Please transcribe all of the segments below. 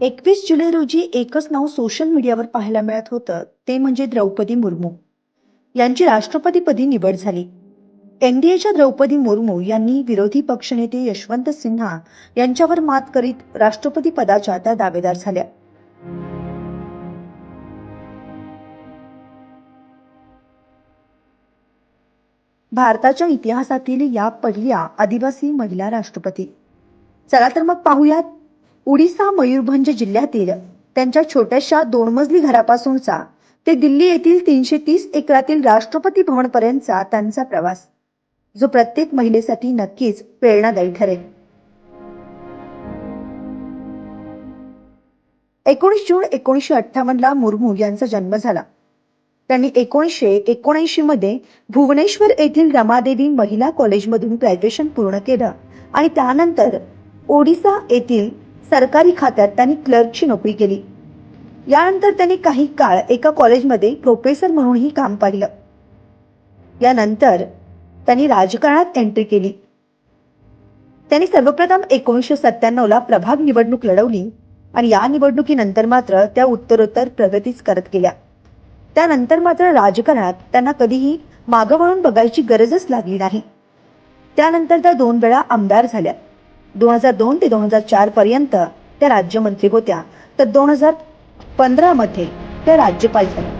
एकवीस जुलै रोजी एकच नाव सोशल मीडियावर पाहायला मिळत होतं. ते म्हणजे द्रौपदी मुर्मू. यांची राष्ट्रपतीपदी निवड झाली. एनडीएच्या द्रौपदी मुर्मू यांनी विरोधी पक्षनेते यशवंत सिन्हा यांच्यावर मात करीत राष्ट्रपती पदाच्या त्या दावेदार झाल्या. भारताच्या इतिहासातील या पहिल्या आदिवासी महिला राष्ट्रपती. चला तर मग पाहूयात उडीसा मयूरभंज जिल्ह्यातील त्यांच्या छोट्याशा दोन मजली घरापासूनचा ते दिल्ली येथील तीनशे तीस एकरातील राष्ट्रपती भवनपर्यंतचा त्यांचा प्रवास. जो प्रत्येक महिलेसाठी नक्कीच प्रेरणादायी ठरेल. एकोणीस जून एकोणीसशे अठ्ठावन्न ला मुर्मू यांचा जन्म झाला. त्यांनी एकोणीसशे एकोणऐंशी मध्ये भुवनेश्वर येथील रमादेवी महिला कॉलेजमधून ग्रॅज्युएशन पूर्ण केलं आणि त्यानंतर ओडिसा येथील सरकारी खात्यात त्यांनी क्लर्कची नोकरी केली. यानंतर त्यांनी काही काळ एका कॉलेजमध्ये प्रोफेसर म्हणूनही काम पाहिलं. यानंतर त्यांनी राजकारणात एंट्री केली. त्यांनी सर्वप्रथम एकोणीसशे सत्त्याण्णवला प्रभाग निवडणूक लढवली आणि या निवडणुकीनंतर मात्र त्या उत्तरोत्तर प्रगतीच करत गेल्या. त्यानंतर मात्र राजकारणात त्यांना कधीही मागं वळून बघायची गरजच लागली नाही. त्यानंतर त्या दोन वेळा आमदार झाल्या. दोन हजार दोन ते दोन हजार चार पर्यंत त्या राज्यमंत्री होत्या. तर दोन हजार पंधरा मध्ये त्या राज्यपाल झाल्या.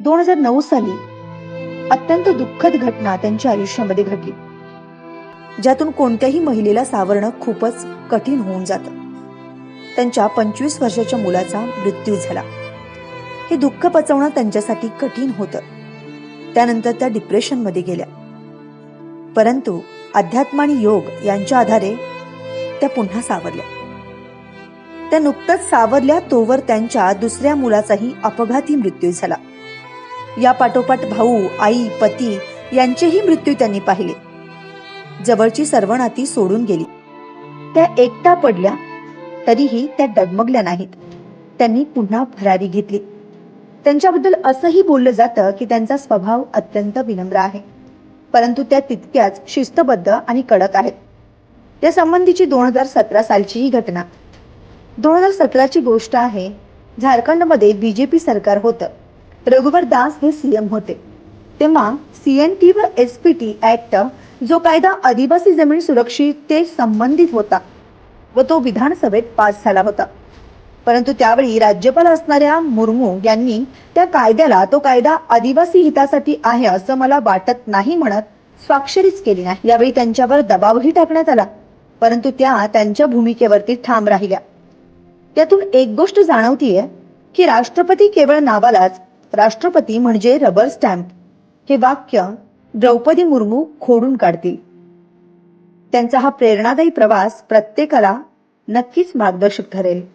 दोन हजार नऊ साली अत्यंत दुःखद घटना त्यांच्या आयुष्यामध्ये घडली. ज्यातून कोणत्याही महिलेला सावरणं खूपच कठीण होऊन जातं. त्यांच्या पंचवीस वर्षाच्या मुलाचा मृत्यू झाला. हे दुःख पचवणं त्यांच्यासाठी कठीण होतं. त्यानंतर त्या डिप्रेशनमध्ये गेल्या. परंतु अध्यात्म आणि योग यांच्या आधारे त्या पुन्हा सावरल्या. त्या नुकतंच सावरल्या तोवर त्यांच्या दुसऱ्या मुलाचाही अपघाती मृत्यू झाला. या पाठोपाठ भाऊ आई पती यांचेही मृत्यू त्यांनी पाहिले. जवळची सर्व नाती सोडून गेली. त्या एकटा पडल्या तरीही त्या डगमगल्या नाहीत. त्यांनी पुन्हा भरारी घेतली. त्यांच्याबद्दल असंही बोललं जातं की त्यांचा स्वभाव अत्यंत विनम्र आहे. परंतु त्या तितक्याच शिस्तबद्ध आणि कडक आहेत. त्या संबंधीची दोन हजार सतरा सालची ही घटना. दोन हजार सतराची गोष्ट आहे झारखंडमध्ये बीजेपी सरकार होतं. रघुवर दास हे सीएम होते. तेव्हा सीएनटी व एस पी टी ऍक्ट जो कायदा आदिवासी जमीन सुरक्षितते संबंधित होता व तो विधानसभेत पास झाला होता. परंतु त्यावेळी राज्यपाल असणाऱ्या मुर्मू यांनी त्या कायद्याला तो कायदा आदिवासी हितासाठी आहे असं मला वाटत नाही म्हणत स्वाक्षरीच केली नाही. यावेळी त्यांच्यावर दबावही टाकण्यात आला. परंतु त्या त्यांच्या भूमिकेवरती ठाम राहिल्या. त्यातून एक गोष्ट जाणवतीये की राष्ट्रपती केवळ नावालाच राष्ट्रपती म्हणजे रबर स्टॅम्प. हे वाक्य द्रौपदी मुर्मू खोडून काढतील. त्यांचा हा प्रेरणादायी प्रवास प्रत्येकाला नक्कीच मार्गदर्शक ठरेल.